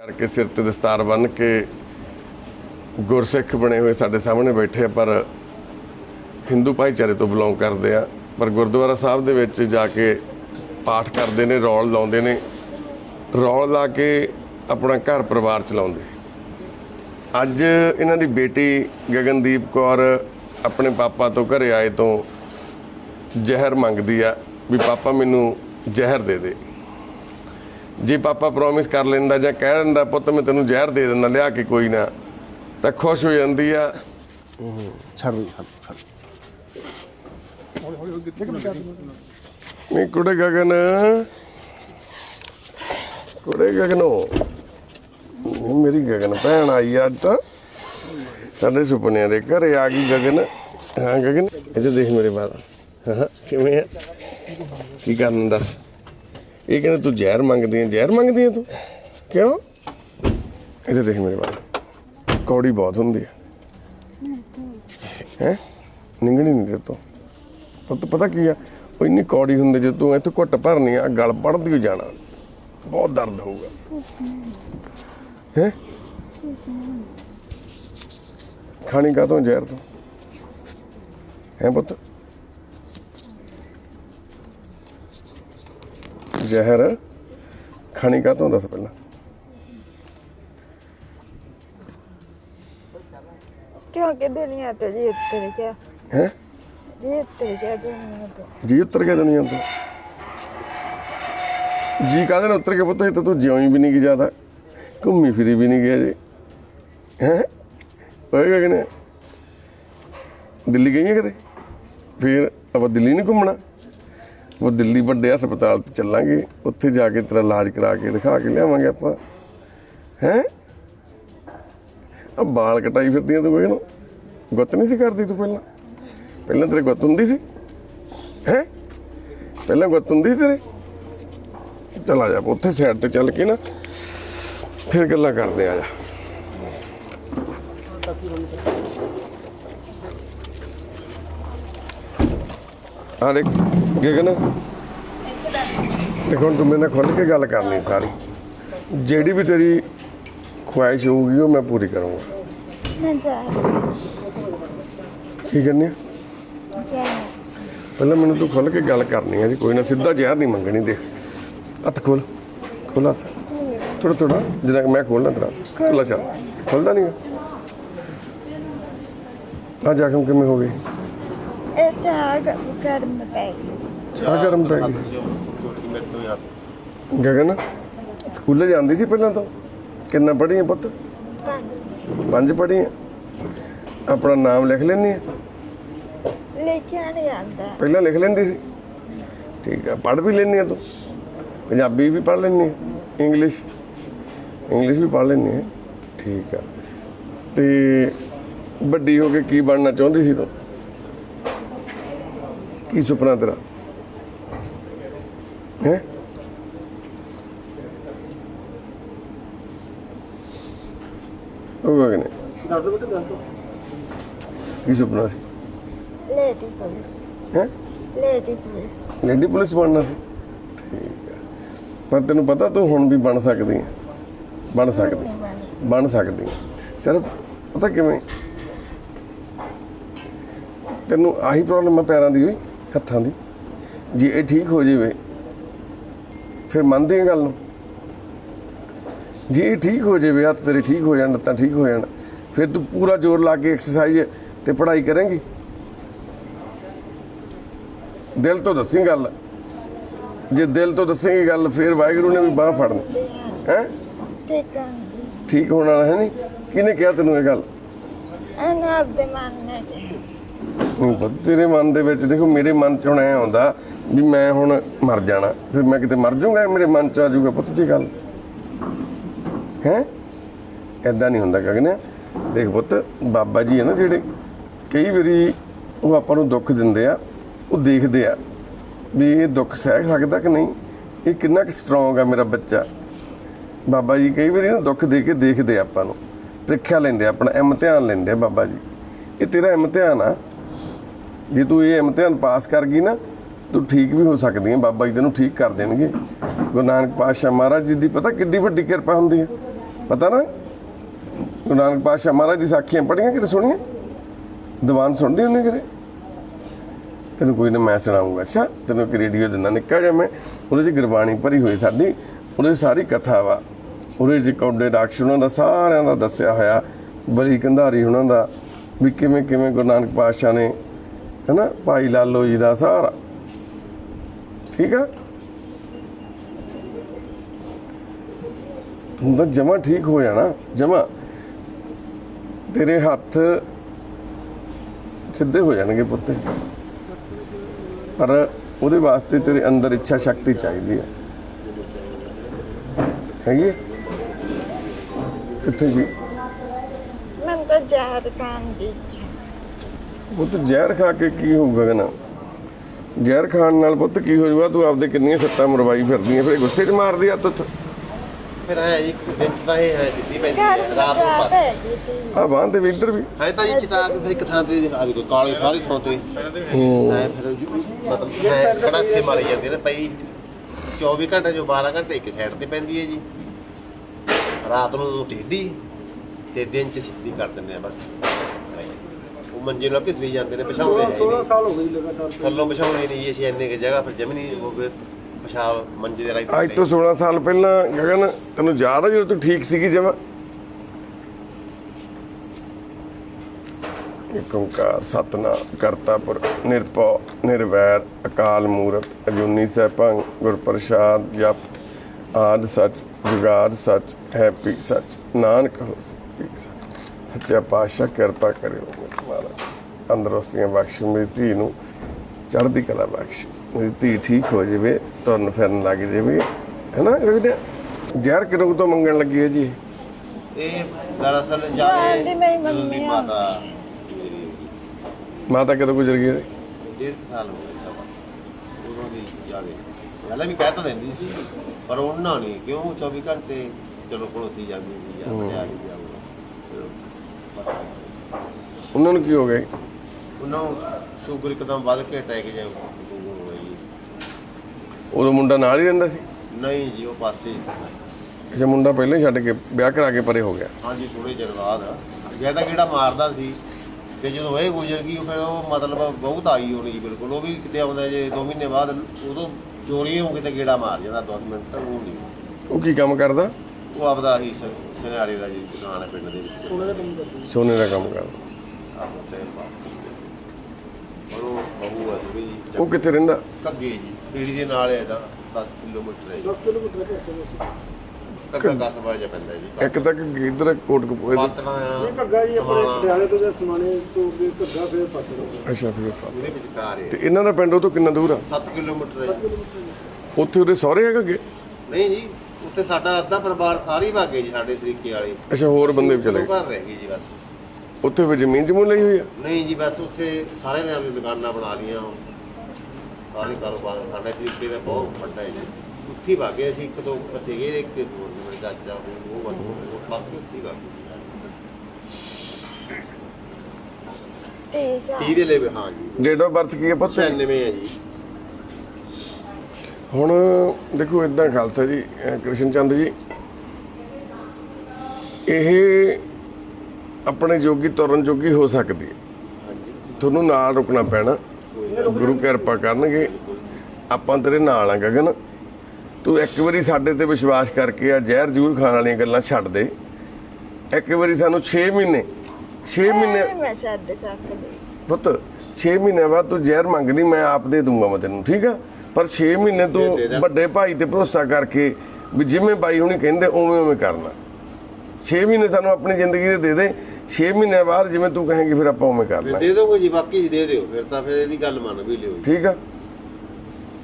ਕਰਕੇ ਸਿਰ ਤੇ ਦਸਤਾਰ ਬੰਨ੍ਹ ਕੇ ਗੁਰਸਿੱਖ ਬਣੇ ਹੋਏ ਸਾਡੇ ਸਾਹਮਣੇ ਬੈਠੇ ਆ, ਪਰ ਹਿੰਦੂ ਭਾਈਚਾਰੇ ਤੋਂ ਬਿਲੋਂਗ ਕਰਦੇ ਆ। ਪਰ ਗੁਰਦੁਆਰਾ ਸਾਹਿਬ ਦੇ ਵਿੱਚ ਜਾ ਕੇ ਪਾਠ ਕਰਦੇ ਨੇ, ਰੌਲ ਲਾਉਂਦੇ ਨੇ। ਰੌਲ ਲਾ ਕੇ ਆਪਣਾ ਘਰ ਪਰਿਵਾਰ ਚਲਾਉਂਦੇ। ਅੱਜ ਇਹਨਾਂ ਦੀ ਬੇਟੀ ਗਗਨਦੀਪ ਕੌਰ ਆਪਣੇ ਪਾਪਾ ਤੋਂ ਘਰੇ ਆਏ ਤੋਂ ਜ਼ਹਿਰ ਮੰਗਦੀ ਆ ਵੀ ਪਾਪਾ ਮੈਨੂੰ ਜ਼ਹਿਰ ਦੇ ਦੇ। ਜੇ ਪਾਪਾ ਪ੍ਰੋਮਿਸ ਕਰ ਲੈਂਦਾ ਜਾਂ ਕਹਿ ਦਿੰਦਾ ਪੁੱਤ ਮੈਂ ਤੈਨੂੰ ਜ਼ਹਿਰ ਦੇ ਦਿੰਦਾ ਲਿਆ ਕੇ ਕੋਈ ਨਾ ਤਾਂ ਖੁਸ਼ ਹੋ ਜਾਂਦੀ ਆ। ਛੱਡ ਦੋ ਛੱਡ ਛੱਡ ਨਹੀਂ ਕੁੜੇ ਗਗਨ ਕੁੜੇ ਗਗਨੋ ਮੇਰੀ ਗਗਨ ਭੈਣ ਆਈ ਅੱਜ ਤਾਂ। ਸਾਡੇ ਸੁਪਨਿਆਂ ਦੇ ਘਰੇ ਆ ਗਈ ਗਗਨ। ਹਾਂ ਗਗਨ ਇੱਥੇ ਦੇਖ ਮੇਰੇ ਬਾਲ ਹਾਂ, ਕਿਵੇਂ ਆ? ਕੀ ਕਰਨ ਦਾ ਇਹ ਕਹਿੰਦੇ ਤੂੰ ਜ਼ਹਿਰ ਮੰਗਦੀ ਹੈ ਜ਼ਹਿਰ ਮੰਗਦੀ ਹੈ ਤੂੰ? ਕਿਉਂ? ਇਹਦੇ ਦੇਖ ਮੇਰੇ ਬਾਲ ਕੌੜੀ ਬਹੁਤ ਹੁੰਦੀ ਹੈ। ਹੈ? ਨਿੰਗਣੀ ਨਹੀਂ ਤੇ। ਪਤਾ ਪਤਾ ਕੀ ਆ? ਉਹ ਇੰਨੀ ਕੌੜੀ ਹੁੰਦੀ ਜੇ ਤੂੰ ਇੱਥੇ ਘੁੱਟ ਭਰਨੀ ਆ, ਗਲ ਪੜਦੀ ਹੋ ਜਾਣਾ। ਬਹੁਤ ਦਰਦ ਹੋਊਗਾ। ਹੈ? ਖਾਣੀ ਕਾ ਤੋਂ ਜ਼ਹਿਰ ਤੋਂ? ਹੈ ਪੁੱਤ? ਜ਼ਹਿਰ ਖਾਣੀ ਕਾ ਤੋਂ ਦੱਸ ਪਹਿਲਾਂ? ਕਿਉਂ ਕਿ ਦੁਨੀਆ ਤੇ ਜੀ ਉੱਤਰ ਗਿਆ? ਹੈ? ਜੀ ਉੱਤਰ ਗਿਆ ਦੁਨੀਆ ਤੋਂ। ਜੀ ਉੱਤਰ ਗਿਆ ਦੁਨੀਆ ਤੋਂ। ਜੀ ਕਾਹਦੇ ਨਾਲ ਉੱਤਰ ਕੇ ਪੁੱਤ? ਇੱਥੇ ਤੂੰ ਜਿਉਂ ਵੀ ਨਹੀਂ ਗਿਆ ਜਾਂਦਾ ਘੁੰਮੀ ਫਿਰੀ ਵੀ ਨਹੀਂ ਗਿਆ ਜੀ ਹੈ? ਹੋਏਗਾ ਕਿ ਨਹੀਂ ਦਿੱਲੀ ਗਈਆਂ ਕਦੇ? ਫਿਰ ਆਪਾਂ ਦਿੱਲੀ ਨਹੀਂ ਘੁੰਮਣਾ? ਉਹ ਦਿੱਲੀ ਵੱਡੇ ਹਸਪਤਾਲ ਤੇ ਚੱਲਾਂਗੇ, ਉੱਥੇ ਜਾ ਕੇ ਤੇਰਾ ਇਲਾਜ ਕਰਾ ਕੇ ਦਿਖਾ ਕੇ ਲਿਆਵਾਂਗੇ ਆਪਾਂ। ਹੈ? ਆ ਬਾਲ ਕਟਾਈ ਫਿਰਦੀਆਂ ਤੂੰ ਕੋਈ ਗੁੱਤ ਨਹੀਂ ਸੀ ਕਰਦੀ ਤੂੰ ਪਹਿਲਾਂ? ਪਹਿਲਾਂ ਤੇਰੇ ਗੁੱਤ ਹੁੰਦੀ ਸੀ? ਹੈ? ਪਹਿਲਾਂ ਗੁੱਤ ਹੁੰਦੀ ਸੀ ਤੇਰੇ? ਚੱਲ ਆ ਜਾ ਉੱਥੇ ਸਾਈਡ ਤੇ ਚੱਲ ਕੇ ਨਾ ਫਿਰ ਗੱਲਾਂ ਕਰਦੇ ਆ ਜਾ। ਆ ਦੇਖ। ਗਗਨ ਤੇ ਹੁਣ ਤੂੰ ਮੇਰੇ ਨਾਲ ਕੇ ਗੱਲ ਕਰਨੀ ਸਾਰੀ। ਜਿਹੜੀ ਵੀ ਤੇਰੀ ਖੁਆਇਸ਼ ਹੋਊਗੀ ਉਹ ਮੈਂ ਪੂਰੀ ਕਰੂੰਗਾ। ਮੈਂ ਜਾ ਕੀ ਕਰਨੀ ਆ? ਜਾ ਪਹਿਲਾਂ ਮੈਨੂੰ ਤੂੰ ਖੁੱਲ ਕੇ ਗੱਲ ਕਰਨੀ ਹੈ ਜੀ ਕੋਈ ਨਾ ਸਿੱਧਾ ਜ਼ਹਿਰ ਨਹੀਂ ਮੰਗਣੀ ਦੇਖ। ਹੱਥ ਖੋਲ ਖੋਲ ਹੱਥ। ਥੋੜਾ ਥੋੜਾ ਜਿੰਨਾ ਮੈਂ ਖੋਲਣਾ ਤੇਰਾ ਹੱਥ। ਖੁੱਲਾ ਚੱਲ। ਖੁੱਲਦਾ ਨਹੀਂ ਆ ਜ਼ਖਮ ਕਿਵੇਂ ਹੋ ਗਏ ਇਹ ਜਾ ਗਰਮ ਪੈ ਗਈ। ਆ ਗਗਨ ਸਕੂਲੇ ਜਾਂਦੀ ਸੀ ਪਹਿਲਾਂ ਤੋਂ? ਕਿੰਨਾ ਪੜ੍ਹੀ ਹੈ ਪੁੱਤ? ਪੰਜ ਪੜ੍ਹੀ ਹੈ। ਆਪਣਾ ਨਾਮ ਲਿਖ ਲੈਣੀ ਹੈ? ਪਹਿਲਾਂ ਲਿਖ ਲੈਂਦੀ ਸੀ? ਠੀਕ ਹੈ ਪੜ੍ਹ ਵੀ ਲੈਣੀ ਹੈ ਤੂੰ। ਪੰਜਾਬੀ ਵੀ ਪੜ੍ਹ ਲੈਣੀ ਹੈ ਇੰਗਲਿਸ਼। ਇੰਗਲਿਸ਼ ਵੀ ਪੜ੍ਹ ਲੈਣੀ ਹੈ। ਠੀਕ ਹੈ ਤੇ ਵੱਡੀ ਹੋ ਕੇ ਕੀ ਬਣਨਾ ਚਾਹੁੰਦੀ ਸੀ ਤੂੰ? ਕੀ ਸੁਪਨਾ ਤੇਰਾ? ਹੈ? ਉਹ ਗਗਨ ਦੱਸ ਦੋ ਬੇਟਾ ਦੱਸ ਦੋ। ਕੀ ਸੁਪਨਾ ਸੀ? ਲੇਡੀ ਪੁਲਿਸ ਹੈ? ਲੇਡੀ ਪੁਲਿਸ ਲੇਡੀ ਪੁਲਿਸ ਬਣਨਾ ਸੀ। ਠੀਕ ਹੈ ਪਰ ਤੈਨੂੰ ਪਤਾ ਤੂੰ ਹੁਣ ਵੀ ਬਣ ਸਕਦੀ ਹੈ ਬਣ ਸਕਦੀ ਹੈ। ਬਣ ਸਕਦੀ ਹੈ। ਸਿਰਫ ਪਤਾ ਕਿਵੇਂ? ਤੈਨੂੰ ਆਹੀ ਪ੍ਰੋਬਲਮ ਹੈ ਪੈਰਾਂ ਦੀ ਹੋਈ ਹੱਥਾਂ ਦੀ। ਜੇ ਇਹ ਠੀਕ ਹੋ ਜਾਵੇ ਫਿਰ ਮੰਨਦੇ ਆ ਗੱਲ ਨੂੰ। ਜੇ ਇਹ ਠੀਕ ਹੋ ਜਾਵੇ ਹੱਥ ਤੇਰੇ ਠੀਕ ਹੋ ਜਾਣ ਤਾਂ ਠੀਕ ਹੋ ਜਾਣ ਫਿਰ ਤੂੰ ਪੂਰਾ ਜ਼ੋਰ ਲਾ ਕੇ ਐਕਸਰਸਾਈਜ਼ ਤੇ ਪੜ੍ਹਾਈ ਕਰੇਂਗੀ। ਦਿਲ ਤੋਂ ਦੱਸੀ ਗੱਲ। ਜੇ ਦਿਲ ਤੋਂ ਦੱਸੇਂਗੀ ਗੱਲ ਫਿਰ ਵਾਹਿਗੁਰੂ ਨੇ ਵੀ ਬਾਹ ਫੜਨੀ। ਹੈ? ਠੀਕ ਹੋਣਾ ਵਾਲਾ ਹੈ ਨਹੀਂ? ਕਿਹਨੇ ਕਿਹਾ ਤੈਨੂੰ ਇਹ ਗੱਲ? ਇਹਨਾਂ ਮਨ ਨੇ ਤੇਰੇ ਮਨ ਦੇ ਵਿੱਚ ਦੇਖੋ ਮੇਰੇ ਮਨ ਚ ਹੁਣ ਐ ਆਉਂਦਾ ਵੀ ਮੈਂ ਹੁਣ ਮਰ ਜਾਣਾ ਫਿਰ ਮੈਂ ਕਿਤੇ ਮਰ ਜਾਊਂਗਾ ਮੇਰੇ ਮਨ ਚ ਆ ਜਾਊਗਾ ਪੁੱਤ ਜੀ ਗੱਲ। ਹੈ? ਐਦਾਂ ਨਹੀਂ ਹੁੰਦਾ ਗਗਨ। ਦੇਖ ਪੁੱਤ, ਬਾਬਾ ਜੀ ਹੈ ਨਾ ਜਿਹੜੇ, ਕਈ ਵਾਰੀ ਉਹ ਆਪਾਂ ਨੂੰ ਦੁੱਖ ਦਿੰਦੇ ਆ, ਉਹ ਦੇਖਦੇ ਆ ਵੀ ਇਹ ਦੁੱਖ ਸਹਿ ਸਕਦਾ ਕਿ ਨਹੀਂ? ਇਹ ਕਿੰਨਾ ਕੁ ਸਟਰੋਂਗ ਆ ਮੇਰਾ ਬੱਚਾ। ਬਾਬਾ ਜੀ ਕਈ ਵਾਰੀ ਨਾ ਦੁੱਖ ਦੇ ਕੇ ਦੇਖਦੇ ਆ ਆਪਾਂ ਨੂੰ। ਪ੍ਰੀਖਿਆ ਲੈਂਦੇ ਆਪਣਾ ਇਮਤਿਹਾਨ ਲੈਂਦੇ ਆ ਬਾਬਾ ਜੀ। ਇਹ ਤੇਰਾ ਇਮਤਿਹਾਨ ਆ। ਜੇ ਤੂੰ ਇਹ ਇਮਤਿਹਾਨ ਪਾਸ ਕਰ ਗਈ ਨਾ ਤੂੰ ਠੀਕ ਵੀ ਹੋ ਸਕਦੀ ਹੈ ਬਾਬਾ ਜੀ ਤੈਨੂੰ ਠੀਕ ਕਰ ਦੇਣਗੇ। ਗੁਰੂ ਨਾਨਕ ਪਾਤਸ਼ਾਹ ਮਹਾਰਾਜ ਜੀ ਦੀ ਪਤਾ ਕਿੱਡੀ ਵੱਡੀ ਕਿਰਪਾ ਹੁੰਦੀ ਹੈ। ਪਤਾ ਨਾ? ਗੁਰੂ ਨਾਨਕ ਪਾਤਸ਼ਾਹ ਮਹਾਰਾਜ ਦੀ ਸਾਖੀਆਂ ਪੜ੍ਹੀਆਂ ਕਿਤੇ ਸੁਣੀਆਂ? ਦੀਵਾਨ ਸੁਣਦੇ ਹੁੰਦੇ ਕਿਤੇ? ਤੈਨੂੰ ਕੋਈ ਨਾ ਮੈਂ ਸੁਣਾਉਂਗਾ। ਅੱਛਾ, ਤੈਨੂੰ ਇੱਕ ਰੇਡੀਓ ਦਿੰਦਾ, ਨਿੱਕਾ ਜਿਹਾ ਮੈਂ। ਉਹਦੇ 'ਚ ਗੁਰਬਾਣੀ ਭਰੀ ਹੋਈ ਸਾਡੀ। ਉਹਦੇ 'ਚ ਸਾਰੀ ਕਥਾ ਵਾ। ਉਹਦੇ 'ਚ ਕੌਡੇ ਰਾਖਸ਼ ਉਹਨਾਂ ਦਾ ਸਾਰਿਆਂ ਦਾ ਦੱਸਿਆ ਹੋਇਆ। ਬਲੀ ਕੰਧਾਰੀ ਉਹਨਾਂ ਦਾ। ਵੀ ਕਿਵੇਂ ਕਿਵੇਂ ਗੁਰੂ ਨਾਨਕ ਪਾਤਸ਼ਾਹ ਨੇ, ਹਨਾ? ਭਾਈ ਲਾਲੋ ਜੀ ਦਾ ਸਾਰਾ ਠੀਕ ਆ? ਤੂੰ ਤਾਂ ਜਮਾ ਠੀਕ ਹੋ ਜਾਣਾ ਜਮਾ। ਤੇਰੇ ਹੱਥ ਸਿੱਧੇ ਹੋ ਜਾਣਗੇ ਪੁੱਤੇ। ਪਰ ਉਹਦੇ ਵਾਸਤੇ ਤੇਰੇ ਅੰਦਰ ਇੱਛਾ ਸ਼ਕਤੀ ਚਾਹੀਦੀ ਹੈ ਹੈਗੀ? ਕਿੱਥੇ ਵੀ। ਮੈਨੂੰ ਤਾਂ ਜ਼ਹਿਰ ਖਾਣ ਦੀ ਇੱਛਾ। ਪੁੱਤ ਜ਼ਹਿਰ ਖਾ ਕੇ ਕੀ ਹੋਊਗਾ ਨਾ ਜ਼ਹਿਰ ਖਾਣ ਨਾਲ ਪੁੱਤ ਕੀ ਹੋ ਜਾਊਗਾ ਤੂੰ ਆਪਦੇ ਕਿੰਨੀਆਂ ਸੱਟਾਂ ਮਰਵਾਈ ਫਿਰਦੀ ਹੈ ਫਿਰ ਗੁੱਸੇ 'ਚ ਮਾਰਦੀ ਆ ਤੂੰ। ਫਿਰ ਹੈ ਇੱਕ ਦਿਨ ਚ ਤਾਂ ਇਹ ਹੈ ਸਿੱਧੀ ਪੈਂਦੀ ਘਰ ਹੈ ਨੂੰ ਰਾਤ ਨੂੰ ਜਾ ਪਾਸ ਹੈਗੀ ਤੀ ਆ ਬਾਂਹ ਤੇ ਵੀ ਇੱਧਰ ਵੀ। ਹੈ ਤਾਂ ਜੀ ਚਟਾ ਕੇ ਫਿਰ ਇੱਕ ਥਾਂ ਤੇ ਦਿਖਾ ਦੇ ਕਾਲੀ ਸਾਰੀ ਥਾਂ ਤੇ। ਹੂੰ। ਹੈ ਫਿਰ ਜੀ- ਮਤਲਬ ਹੈ ਕੜਾਸੇ ਮਾਰੀ ਜਾਂਦੇ ਨੇ ਪਈ 24 ਘੰਟੇ ਜੋ 12 ਘੰਟੇ ਇੱਕ ਸਾਈਡ ਤੇ ਪੈਂਦੀ ਹੈ ਜੀ। ਰਾਤ ਨੂੰ ਟੇਢੀ ਤੇ ਦਿਨ ਚ ਸਿੱਧੀ ਕਰ ਦਿੰਦੇ ਆ ਬਸ। ਮੰਜੇ ਨਾਲ ਘਿਸਲੀ ਜਾਂਦੇ ਨੇ ਪਿਛਾਉਂਦੇ 16 ਸਾਲ ਹੋ ਗਏ ਜੀ ਲਗਾਤਾਰ। ਥੱਲੋਂ ਪਿਛਾਉਣੇ ਨਹੀਂ ਜੀ ਅਸੀਂ ਇੰਨੇ ਕੁ ਜਗ੍ਹਾ ਫਿਰ ਜਮੀ ਨਹੀਂ ਉਹ ਫਿਰ ਪਿਸ਼ਾਬ ਮੰਜੇ ਦੇ ਰਾਈ ਅੱਜ ਤੋਂ 16 ਸਾਲ ਪਹਿਲਾਂ ਗਗਨ ਤੈਨੂੰ ਯਾਦ ਆ ਜਦੋਂ ਤੂੰ ਠੀਕ ਸੀਗੀ ਜਮਾ ਏਕ ਓੰਕਾਰ ਸਤਨਾਮ ਕਰਤਾਪੁਰ ਨਿਰਭਉ ਨਿਰਵੈਰ ਅਕਾਲ ਮੂਰਤ ਅਜੂਨੀ ਸੈਭੰ ਗੁਰ ਪ੍ਰਸਾਦ ਜਪ ਆਦ ਸੱਚ ਜੁਗਾਦ ਸੱਚ ਹੈਪੀ ਸੱਚ ਨਾਨਕ ਹੋਸੀ ਸੱਚ। ਸੱਚਾ ਪਾਤਸ਼ਾਹ ਕਿਰਪਾ ਕਰਿਓ ਮੇਰੇ ਮਹਾਰਾਜ ਤੰਦਰੁਸਤੀਆਂ ਬਖਸ਼ ਮੇਰੀ ਧੀ ਨੂੰ ਚੜ੍ਹਦੀ ਕਲਾ ਬਖਸ਼ ਮੇਰੀ ਧੀ ਠੀਕ ਹੋ ਜਾਵੇ ਤੁਰਨ ਫਿਰਨ ਲੱਗ ਜਾਵੇ ਹੈਨਾ ਗਗਨ ਜ਼ਹਿਰ ਕਿਰੋਂ ਤੋਂ ਮੰਗਣ ਲੱਗੀ ਹੈ ਜੀ ਇਹ? ਦਰਅਸਲ ਮੇਰੀ ਮੰਮੀ ਆ। ਮਾਤਾ ਮੇਰੀ। ਮਾਤਾ ਕਦੋਂ ਗੁਜ਼ਰ ਗਈ ਹੈ? ਡੇਢ ਸਾਲ ਹੋ ਗਏ ਸਭ ਉਦੋਂ ਦੀ ਜਾਵੇ ਪਹਿਲਾਂ ਵੀ ਕਹਿ ਤਾਂ ਦਿੰਦੀ ਸੀ ਪਰ ਉਹਨਾਂ ਨਹੀਂ ਕਿਉਂ 24 ਘੰਟੇ ਚਲੋ ਪੜੋਸੀ ਜਾਂਦੀ ਸੀ ਜਾਂ ਪਤਾ ਨਹੀਂ। ਉਹਨਾਂ ਨੂੰ ਕੀ ਹੋ ਗਿਆ ਉਹਨਾਂ ਨੂੰ ਸ਼ੂਗਰ ਇੱਕਦਮ ਵੱਧ ਕੇ ਅਟੈਕ ਜਿਹਾ ਹੋ ਗਈ ਉਦੋਂ ਮੁੰਡਾ ਨਾਲ ਹੀ ਰਹਿੰਦਾ ਸੀ? ਨਹੀਂ ਜੀ ਉਹ ਪਾਸੇ ਹੀ ਸੀ। ਕਿਸੇ ਮੁੰਡਾ ਪਹਿਲਾਂ ਹੀ ਛੱਡ ਕੇ ਵਿਆਹ ਕਰਾ ਕੇ ਪਰੇ ਹੋ ਗਿਆ? ਹਾਂਜੀ ਥੋੜੇ ਚਿਰ ਬਾਅਦ। ਗਿਆ ਤਾਂ ਕਿਹੜਾ ਮਾਰਦਾ ਸੀ? ਤੇ ਜਦੋਂ ਇਹ ਗੁਜ਼ਰ ਗਈ ਫਿਰ ਉਹ ਮਤਲਬ ਬਹੁਤ ਆਈ ਹੋਣੀ ਜੀ ਬਿਲਕੁਲ। ਉਹ ਵੀ ਕਿਤੇ ਆਉਂਦਾ ਜੇ 2 ਮਹੀਨੇ ਬਾਅਦ ਉਦੋਂ ਚੋਰੀ ਹੋ ਕਿਤੇ ਗੇੜਾ ਮਾਰ ਜਾਂਦਾ 10 ਮਿੰਟ ਉਹ ਨਹੀਂ। ਉਹ ਕੀ ਕੰਮ ਕਰਦਾ? ਉਹ ਆਪਦਾ ਹੀ ਸਿਨਾਰੇ ਦਾ ਜੀ ਦੁਕਾਨ ਹੈ ਪਿੰਡ ਦੇ ਵਿੱਚ। ਸੋਨੇ ਦਾ ਕੰਮ ਕਰਦੇ। ਦਾ ਟਾਈਮ ਪਾਸ ਪਰ ਉਹ ਬਹੂ ਆ ਥੋੜੀ ਜੀ ਉਹ ਕਿੱਥੇ ਰਹਿੰਦਾ? ਕੱਗੇ ਜੀ ਪੀੜੀ ਦੇ ਨਾਲ ਹੈ ਦਾ 10 ਕਿਲੋਮੀਟਰ ਹੈ ਜੀ। 10 ਕਿਲੋਮੀਟਰ ਤੇ ਚੱਲੇ ਸੀ ਕੱਗਾ ਕਸਬਾ ਜਿਹਾ ਪੈਂਦਾ ਜੀ ਇੱਕ ਤੱਕ ਇਧਰ ਕੋਟਕਪੂਰੇ ਦੇ- ਪਾਤਣਾ ਇਹ ਘੱਗਾ ਜੀ ਆਪਣੇ ਪਟਿਆਲੇ ਤੋਂ ਜਾਂ ਸਮਾਣੇ ਤੋਂ ਅੱਗੇ ਘੱਗਾ ਫਿਰ ਪਾਸੇ ਅੱਛਾ ਫਿਰ ਪਾ- ਉਹਦੇ ਵਿਚਕਾਰ ਤੇ ਹੈ ਇਹਨਾਂ ਦਾ ਪਿੰਡ ਉਹ ਤੋਂ ਕਿੰਨਾ ਦੂਰ ਆ? 7 ਕਿਲੋਮੀਟਰ ਹੈ। ਉੱਥੇ ਉਹਦੇ ਸਹੁਰੇ ਹੈਗਾ ਅੱਗੇ? ਨਹੀਂ ਜੀ ਉੱਥੇ ਸਾਡਾ ਅੱਧਾ ਪਰਿਵਾਰ ਸਾਰੇ ਭਾਗੇ ਜੀ ਸਾਡੇ ਤਰੀਕੇ ਵਾਲੇ। ਅੱਛਾ ਹੋਰ ਬੰਦੇ ਵੀ ਚਲੇ ਦੋ ਗਏ ਘਰ ਰਹਿ ਗਏ ਜੀ ਬਸ। ਉੱਥੇ ਵੀ ਜ਼ਮੀਨ ਜਮੂਨ ਲਈ ਹੋਈ ਆ? ਨਹੀਂ ਜੀ ਬਸ ਉੱਥੇ ਸਾਰੇ ਨੇ ਆਪਣੀ ਦੁਕਾਨਾਂ ਬਣਾ ਲੀਆਂ ਸਾਰੇ ਕਾਰੋਬਾਰ ਸਾਡੇ ਤਰੀਕੇ ਦਾ ਬਹੁਤ ਵੱਡਾ ਹੈ ਜੀ ਉੱਥੇ ਭਾਗੇ ਅਸੀਂ ਇੱਕ ਦੋ ਸੀਗੇ ਇੱਕ ਹੋਰ ਮੇਰੇ ਚਾਚਾ ਉਹ ਉਹ ਬਾਕੀ ਉੱਥੇ ਭਾਗੇ ਤੀਹ ਸਾਲ 30 ਦੇ ਲੈਵੇ ਹਾਂ ਜੀ। ਡੇਟ ਆਫ ਬਰਥ ਕੀ ਹੈ ਪੁੱਤ? 96 ਹੈ ਜੀ। ਹੁਣ ਦੇਖੋ ਇਦਾਂ ਖਾਲਸਾ ਜੀ ਕ੍ਰਿਸ਼ਨ ਚੰਦ ਜੀ ਇਹ ਆਪਣੇ ਜੋਗੀ ਤੁਰਨ ਜੋਗੀ ਹੋ ਸਕਦੀ ਹੈ। ਤੁਹਾਨੂੰ ਨਾਲ ਰੁਕਣਾ ਪੈਣਾ। ਗੁਰੂ ਕਿਰਪਾ ਕਰਨਗੇ। ਆਪਾਂ ਤੇਰੇ ਨਾਲ ਆ ਗਗਨ। ਤੂੰ ਇੱਕ ਵਾਰੀ ਸਾਡੇ ਤੇ ਵਿਸ਼ਵਾਸ ਕਰਕੇ ਆ ਜ਼ਹਿਰ ਜੂਰ ਖਾਣ ਵਾਲੀਆਂ ਗੱਲਾਂ ਛੱਡ ਦੇ। ਇੱਕ ਵਾਰੀ ਸਾਨੂੰ 6 ਮਹੀਨੇ 6 ਮਹੀਨੇ ਮੈਂ ਛੱਡ ਸਕਦੀ। ਪੁੱਤ 6 ਮਹੀਨੇ ਬਾਅਦ ਤੂੰ ਜ਼ਹਿਰ ਮੰਗਣੀ ਮੈਂ ਆਪ ਦੇ ਦੂੰਗਾ ਮੈਂ ਤੈਨੂੰ ਠੀਕ ਆ? ਪਰ 6 ਮਹੀਨੇ ਤੋਂ। ਵੱਡੇ ਭਾਈ ਤੇ ਭਰੋਸਾ ਕਰਕੇ ਵੀ ਜਿਵੇਂ ਬਾਈ ਹੁਣੀ ਕਹਿੰਦੇ ਉਵੇਂ ਉਵੇਂ ਕਰਨਾ। 6 ਮਹੀਨੇ ਸਾਨੂੰ ਆਪਣੀ ਜ਼ਿੰਦਗੀ ਦੇ ਦੇ ਦੇ। 6 ਮਹੀਨੇ ਬਾਅਦ ਜਿਵੇਂ ਤੂੰ ਕਹੇਂਗੀ ਫਿਰ ਆਪਾਂ ਉਵੇਂ ਫਿਰ ਕਰਨਾ ਦੇ ਦੋਗੇ ਜੀ ਬਾਕੀ ਜੀ ਦੇ ਦਿਓ। ਫਿਰ ਤਾਂ ਫਿਰ ਇਹਦੀ ਗੱਲ ਮੰਨ ਵੀ ਲਿਓ ਜੀ। ਠੀਕ ਆ?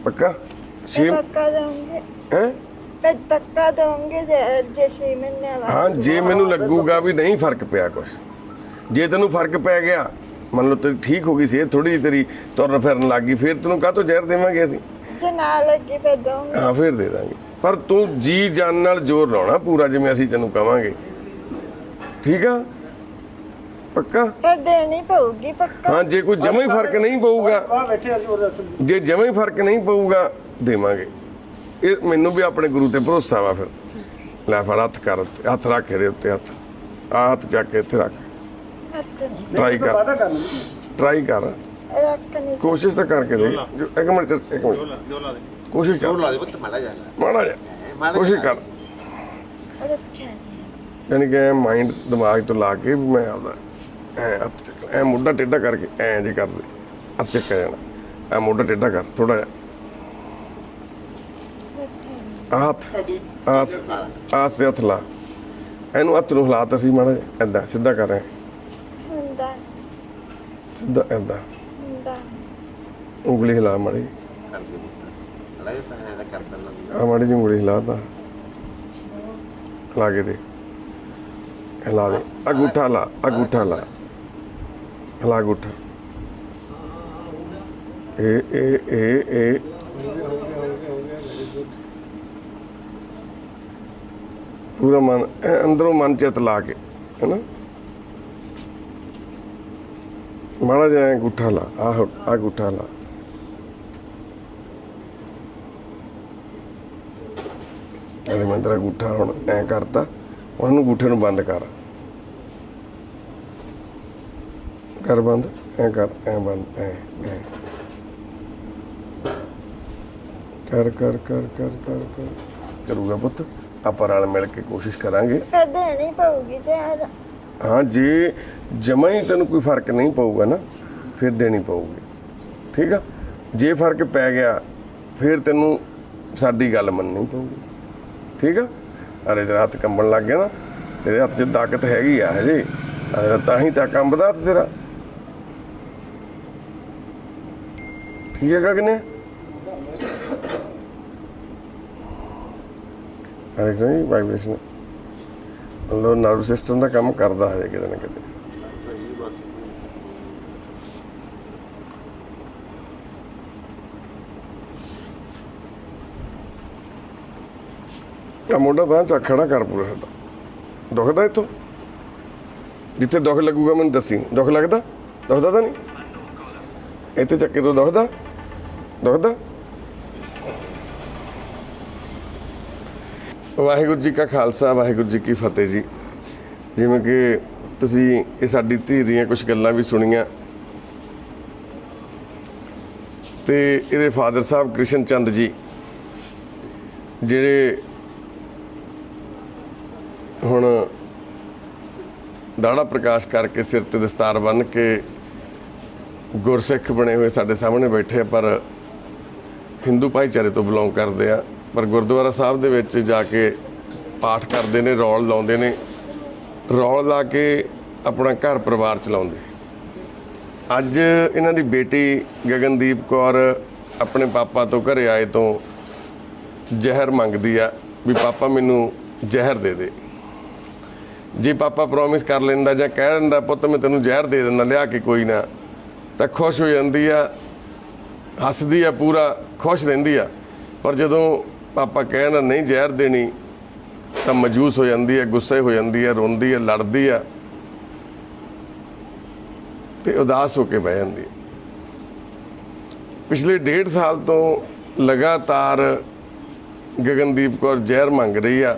ਪੱਕਾ? 6 ਤੇ ਪੱਕਾ ਦਊਂਗੇ ਹੈ? ਤੇ ਪੱਕਾ ਦਊਂਗੇ ਜੇ ਜੇ ਛੇ ਮਹੀਨੇ ਬਾਅਦ। ਹਾਂ ਜੇ ਮੈਨੂੰ ਲੱਗੂਗਾ ਵੀ ਨਹੀਂ ਫ਼ਰਕ ਪਿਆ ਕੁਛ। ਜੇ ਤੈਨੂੰ ਫ਼ਰਕ ਪੈ ਗਿਆ ਮੰਨ ਲਓ ਤੇ ਠੀਕ ਹੋ ਗਈ ਸੀ ਥੋੜੀ ਜਿਹੀ ਤੇਰੀ ਤੁਰਨ ਫਿਰਨ ਲੱਗ ਗਈ ਫਿਰ ਤੈਨੂੰ ਕਾਹਤੋਂ ਜ਼ਹਿਰ ਦੇਵਾਂਗੇ ਅਸੀਂ? ਜੇ ਨਾ ਲੱਗੀ ਫਿਰ ਦਊਂਗੇ ਹਾਂ ਫਿਰ ਦੇ ਦਾਂਗੇ। ਪਰ ਤੂੰ ਜੀ ਜਾਨ ਨਾਲ ਜ਼ੋਰ ਲਾਉਣਾ ਪੂਰਾ ਜਿਵੇਂ ਅਸੀਂ ਤੈਨੂੰ ਕਵਾਂਗੇ। ਠੀਕ ਆ? ਪੱਕਾ? ਫਿਰ ਦੇਣੀ ਪਊਗੀ ਪੱਕਾ। ਹਾਂ ਜੇ ਕੋਈ ਜਮਾਂ ਹੀ ਫ਼ਰਕ ਨਹੀਂ ਪਊਗਾ। ਆ ਬੈਠੇ ਅਸੀਂ ਉਹਦਾ ਅਸਲ ਜੇ ਜਮਾਂ ਹੀ ਫ਼ਰਕ ਨਹੀਂ ਪਊਗਾ ਦੇਵਾਂਗੇ। ਇਹ ਮੈਨੂੰ ਵੀ ਆਪਣੇ ਗੁਰੂ ਤੇ ਭਰੋਸਾ ਵਾ ਫਿਰ। ਲੈ ਫੜ ਹੱਥ ਕਰ ਉੱਤੇ ਹੱਥ ਰੱਖ ਇਹਦੇ ਉੱਤੇ ਹੱਥ। ਆ ਹੱਥ ਚੱਕ ਕੇ ਇੱਥੇ ਰੱਖ। ਹੱਥ ਨਹੀਂ। ਟਰਾਈ ਕਰ। ਵਾਦਾ ਕਰਨਾ ਟਰਾਈ ਕਰ। ਰੱਖ ਨਹੀਂ ਕੋਸ਼ਿਸ਼ ਤਾਂ ਕਰਕੇ ਦੇਖ ਜੋ- ਇੱਕ ਮਿੰਟ ਇੱਕ ਮਿੰਟ। ਕੋਸ਼ਿਸ਼ ਜੋਰ ਕਰ। ਲਾ ਦੇ ਪੁੱਤ ਮਾੜਾ ਜਾ ਮਾੜਾ ਜਾ ਮਾੜਾ ਕੋਸ਼ਿਸ਼ ਕਰ। ਰੱਖਿਆ ਨਹੀਂ। ਯਾਨੀ ਕਿ ਮਾਈਂਡ ਦਿਮਾਗ ਤੋਂ ਲਾ ਕੇ ਵੀ ਮੈਂ ਆਪਦਾ ਐ ਹੱਥ ਚੱਕ ਐ ਮੋਢਾ ਟੇਢਾ ਕਰਕੇ ਐ ਜੇ ਕਰ ਦੇ। ਹੱਥ ਚੱਕ ਜਾਣਾ। ਐ ਮੋਢਾ ਟੇਢਾ ਕਰ ਥੋੜਾ ਜਿਹਾ। ਆਹ ਹੱਥ। ਆਹ ਹੱਥ। ਆਹ ਤੇ ਹੱਥ ਲਾ। ਇਹਨੂੰ ਹੱਥ ਨੂੰ ਹਿਲਾ ਤਾ ਸੀ ਮਾੜਾ ਜਿਹਾ। ਏਦਾਂ ਸਿੱਧਾ ਕਰ ਐ। ਹੁੰਦਾ। ਸਿੱਧਾ ਹੁੰਦਾ ਉਂਗਲੀ ਹਿਲਾ ਮਾੜੀ। ਕਰ ਦੇ ਪੁੱਤ। ਮਾੜਾ ਜਾ ਤਾਂ ਐਂ ਕਰ ਦਿੰਦਾ ਆ ਮਾੜੀ ਜਿਹੀ ਉਂਗਲੀ ਹਿਲਾ ਤਾ। ਲਾ ਕੇ ਦੇ ਹਿਲਾ ਦੇ। ਅੰਗੂਠਾ ਲਾ ਅੰਗੂਠਾ ਲਾ। ਹਿਲਾ ਅੰਗੂਠਾ। ਇਹ ਇਹ ਇਹ ਇਹ ਪੂਰਾ ਮਨ ਅੰਦਰੋਂ ਮਨ ਚਿਤ ਲਾ ਕੇ ਹੈਨਾ? ਮਾੜਾ ਜਿਹਾ ਅੰਗੂਠਾ ਲਾ ਆਹ ਆਹ ਅੰਗੂਠਾ ਲਾ। ਇਹਦੇ ਮੈਂ ਤੇਰਾ ਅੰਗੂਠਾ ਹੁਣ ਐ ਕਰਤਾ ਹੁਣ ਇਹਨੂੰ ਅੰਗੂਠੇ ਨੂੰ ਬੰਦ ਕਰ। ਕਰ ਬੰਦ ਐ ਕਰ ਐ ਬੰਦ ਐ ਐ। ਕਰ ਕਰ ਕਰ ਕਰ ਕਰ ਕਰ। ਕਰੂਗਾ ਪੁੱਤ ਆਪਾਂ ਨਾਲ ਮਿਲ ਕੇ ਕੋਸ਼ਿਸ਼ ਕਰਾਂਗੇ। ਨਹੀਂ ਪਊਗੀ ਜ਼ਹਿਰ। ਹਾਂ ਜੇ ਜਮਾ ਹੀ ਤੈਨੂੰ ਕੋਈ ਫ਼ਰਕ ਨਹੀਂ ਪਊਗਾ ਨਾ ਫਿਰ ਦੇਣੀ ਪਊਗੀ। ਠੀਕ ਆ? ਜੇ ਫ਼ਰਕ ਪੈ ਗਿਆ ਫਿਰ ਤੈਨੂੰ ਸਾਡੀ ਗੱਲ ਮੰਨਣੀ ਪਊਗੀ। ਠੀਕ ਆ? ਅਰੇ ਤੇਰਾ ਹੱਥ ਕੰਬਣ ਲੱਗ ਗਿਆ ਨਾ। ਤੇਰੇ ਹੱਥ 'ਚ ਤਾਕਤ ਹੈਗੀ ਆ ਹਜੇ। ਅਰੇ ਤਾਂ ਹੀ ਤਾਂ ਕੰਬਦਾ ਹੱਥ ਤੇਰਾ। ਠੀਕ ਹੈ ਗਗਨੇ ਅਰੇ ਕੋਈ ਵਾਈਬ੍ਰੇਸ਼ਨ ਲੋ ਨਰਵ ਸਿਸਟਮ ਦਾ ਕੰਮ ਕਰਦਾ ਹੈ ਕਿਤੇ ਨਾ ਕਿਤੇ। ਆ ਮੋਢਾ ਤਾਂ ਚੱਕ ਖੜਾ ਕਰ ਪੂਰਾ ਸਾਡਾ। ਦੁਖਦਾ ਇੱਥੋਂ? ਜਿੱਥੇ ਦੁੱਖ ਲੱਗੂਗਾ ਮੈਨੂੰ ਦੱਸੀ। ਦੁੱਖ ਲੱਗਦਾ? ਦੁਖਦਾ ਤਾਂ ਨਹੀਂ? ਇੱਥੇ ਚੱਕੇ ਤੋਂ ਦੁਖਦਾ? ਦੁਖਦਾ? ਵਾਹਿਗੁਰੂ ਜੀ ਕਾ ਖਾਲਸਾ, ਵਾਹਿਗੁਰੂ ਜੀ ਕੀ ਫਤਿਹ ਜੀ। ਜਿਵੇਂ ਕਿ ਤੁਸੀਂ ਇਹ ਸਾਡੀ ਧੀ ਦੀਆਂ ਕੁਝ ਗੱਲਾਂ ਵੀ ਸੁਣੀਆਂ। ਤੇ ਇਹਦੇ ਫਾਦਰ ਸਾਹਿਬ ਕ੍ਰਿਸ਼ਨ ਚੰਦ ਜੀ, ਜਿਹੜੇ ਹੁਣ ਦਾੜਾ ਪ੍ਰਕਾਸ਼ ਕਰਕੇ ਸਿਰ ਤੇ ਦਸਤਾਰ ਬੰਨ੍ਹ ਕੇ ਗੁਰਸਿੱਖ ਬਣੇ ਹੋਏ ਸਾਡੇ ਸਾਹਮਣੇ ਬੈਠੇ ਆ, ਪਰ ਹਿੰਦੂ ਭਾਈਚਾਰੇ ਤੋਂ ਬਿਲੋਂਗ ਕਰਦੇ ਆ। ਪਰ ਗੁਰਦੁਆਰਾ ਸਾਹਿਬ ਦੇ ਵਿੱਚ ਜਾ ਕੇ ਪਾਠ ਕਰਦੇ ਨੇ, ਰੌਲ ਲਾਉਂਦੇ ਨੇ। ਰੌਲ ਲਾ ਕੇ ਆਪਣਾ ਘਰ ਪਰਿਵਾਰ ਚਲਾਉਂਦੇ। ਅੱਜ ਇਹਨਾਂ ਦੀ ਬੇਟੀ ਗਗਨਦੀਪ ਕੌਰ ਆਪਣੇ ਪਾਪਾ ਤੋਂ ਘਰੇ ਆਏ ਤੋਂ ਜ਼ਹਿਰ ਮੰਗਦੀ ਆ ਵੀ ਪਾਪਾ ਮੈਨੂੰ ਜ਼ਹਿਰ ਦੇ ਦੇ। ਜੇ ਪਾਪਾ ਪ੍ਰੋਮਿਸ ਕਰ ਲੈਂਦਾ ਜਾਂ ਕਹਿ ਦਿੰਦਾ, ਪੁੱਤ ਮੈਂ ਤੈਨੂੰ ਜ਼ਹਿਰ ਦੇ ਦਿੰਦਾ, ਲਿਆ ਕੇ ਕੋਈ ਨਾ, ਤਾਂ ਖੁਸ਼ ਹੋ ਜਾਂਦੀ ਆ, ਹੱਸਦੀ ਆ ਪੂਰਾ, ਖੁਸ਼ ਰਹਿੰਦੀ ਆ। ਪਰ ਜਦੋਂ ਪਾਪਾ ਕਹਿਣਾ ਨਹੀਂ, ਜ਼ਹਿਰ ਦੇਣੀ, ਤਾਂ ਮਜੂਸ ਹੋ ਜਾਂਦੀ ਹੈ ਗੁੱਸੇ ਹੋ ਜਾਂਦੀ ਹੈ ਰੋਂਦੀ ਹੈ ਲੜਦੀ ਆ, ਤੇ ਉਦਾਸ ਹੋ ਕੇ ਬਹਿ ਜਾਂਦੀ ਹੈ ਪਿਛਲੇ ਡੇਢ ਸਾਲ ਤੋਂ ਲਗਾਤਾਰ ਗਗਨਦੀਪ ਕੌਰ ਜ਼ਹਿਰ ਮੰਗ ਰਹੀ ਆ।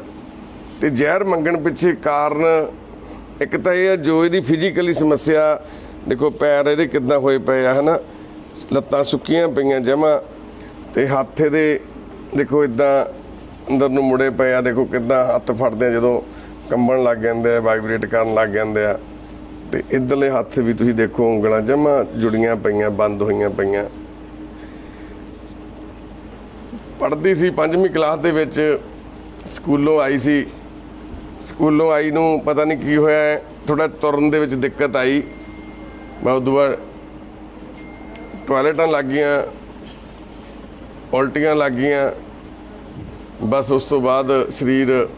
ਤੇ ਜ਼ਹਿਰ ਮੰਗਣ ਪਿੱਛੇ ਕਾਰਨ ਇੱਕ ਤਾਂ ਇਹ ਹੈ ਜੋ ਇਹਦੀ ਫਿਜ਼ੀਕਲੀ ਸਮੱਸਿਆ, ਦੇਖੋ ਪੈਰ ਇਹਦੇ ਕਿੱਦਾਂ ਹੋਏ ਪਏ ਆ, ਹਨਾ? ਲੱਤਾਂ ਸੁੱਕੀਆਂ ਪਈਆਂ ਜਮਾ, ਤੇ ਹੱਥ ਇਹਦੇ, ਦੇਖੋ ਇਦਾਂ ਅੰਦਰ ਨੂੰ ਮੁੜੇ ਪਏ ਆ, ਦੇਖੋ ਕਿੱਦਾਂ ਹੱਥ ਫੜਦੇ ਆ, ਜਦੋਂ ਕੰਬਣ ਲੱਗ ਜਾਂਦੇ ਆ ਵਾਈਬ੍ਰੇਟ ਕਰਨ ਲੱਗ ਜਾਂਦੇ ਆ। ਤੇ ਇਧਰਲੇ ਹੱਥ ਵੀ ਤੁਸੀਂ ਦੇਖੋ, ਉਂਗਲਾਂ ਜਮਾ ਜੁੜੀਆਂ ਪਈਆਂ, ਬੰਦ ਹੋਈਆਂ ਪਈਆਂ। ਪੜ੍ਹਦੀ ਸੀ ਪੰਜਵੀਂ ਕਲਾਸ ਦੇ ਵਿੱਚ, ਸਕੂਲੋਂ ਆਈ ਸੀ। ਸਕੂਲੋਂ ਆਈ ਨੂੰ ਪਤਾ ਨਹੀਂ ਕੀ ਹੋਇਆ ਥੋੜਾ ਤੁਰਨ ਦੇ ਵਿੱਚ ਦਿੱਕਤ ਆਈ। ਮੈਂ ਉਦੋਂ ਬਾਅਦ ਟਾਇਲਟਾਂ ਲੱਗ ਗਈਆਂ, ਉਲਟੀਆਂ ਲੱਗ ਗਈਆਂ। ਬਸ ਉਸ ਤੋਂ ਬਾਅਦ ਸਰੀਰ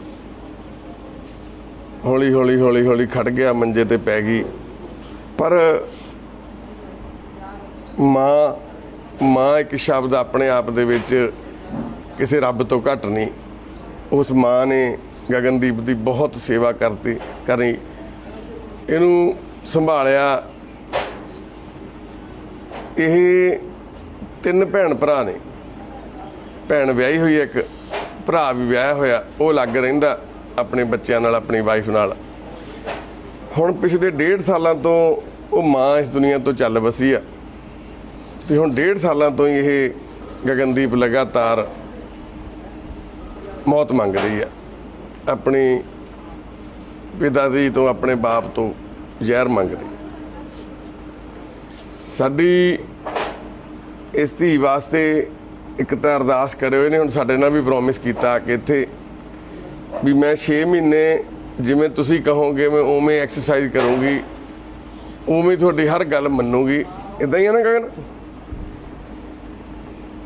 ਹੌਲੀ ਹੌਲੀ ਹੌਲੀ ਹੌਲੀ ਖੜ ਗਿਆ, ਮੰਜੇ ਤੇ ਪੈ ਗਈ। ਪਰ ਮਾਂ ਮਾਂ ਇੱਕ ਸ਼ਬਦ ਆਪਣੇ ਆਪ ਦੇ ਵਿੱਚ ਕਿਸੇ ਰੱਬ ਤੋਂ ਘੱਟ ਨਹੀਂ। ਉਸ ਮਾਂ ਨੇ ਗਗਨਦੀਪ ਦੀ ਬਹੁਤ ਸੇਵਾ ਕਰਤੀ, ਕਰੀ। ਇਹਨੂੰ ਸੰਭਾਲਿਆ। ਇਹ ਤਿੰਨ ਭੈਣ ਭਰਾ ਨੇ। ਭੈਣ ਵਿਆਹੀ ਹੋਈ ਇੱਕ ਭਰਾ ਵੀ ਵਿਆਹਿਆ ਹੋਇਆ, ਉਹ ਲੱਗ ਰਹਿੰਦਾ ਆਪਣੇ ਬੱਚਿਆਂ ਨਾਲ, ਆਪਣੀ ਵਾਈਫ ਨਾਲ। ਹੁਣ ਪਿਛਲੇ ਡੇਢ ਸਾਲਾਂ ਤੋਂ ਉਹ ਮਾਂ ਇਸ ਦੁਨੀਆ ਤੋਂ ਚੱਲ ਵਸੀ ਆ। ਤੇ ਹੁਣ ਡੇਢ ਸਾਲਾਂ ਤੋਂ ਹੀ ਇਹ ਗਗਨਦੀਪ ਲਗਾਤਾਰ ਮੌਤ ਮੰਗ ਰਹੀ ਆ। ਆਪਣੀ ਪਿਤਾ ਜੀ ਤੋਂ, ਆਪਣੇ ਬਾਪ ਤੋਂ ਜ਼ਹਿਰ ਮੰਗ ਰਹੀ। ਸਾਡੀ ਇਸ ਧੀ ਵਾਸਤੇ ਇੱਕ ਤਾਂ ਅਰਦਾਸ ਕਰਿਓ ਇਹਨੇ ਹੁਣ ਸਾਡੇ ਨਾਲ ਵੀ ਪ੍ਰੋਮਿਸ ਕੀਤਾ ਕਿ ਇੱਥੇ ਵੀ ਮੈਂ 6 ਮਹੀਨੇ ਜਿਵੇਂ ਤੁਸੀਂ ਕਹੋਗੇ, ਮੈਂ ਉਵੇਂ ਐਕਸਰਸਾਈਜ਼ ਕਰੂੰਗੀ, ਉਵੇਂ ਤੁਹਾਡੀ ਹਰ ਗੱਲ ਮੰਨੂਗੀ। ਇਦਾਂ ਹੀ ਆ ਨਾ ਗਗਨ?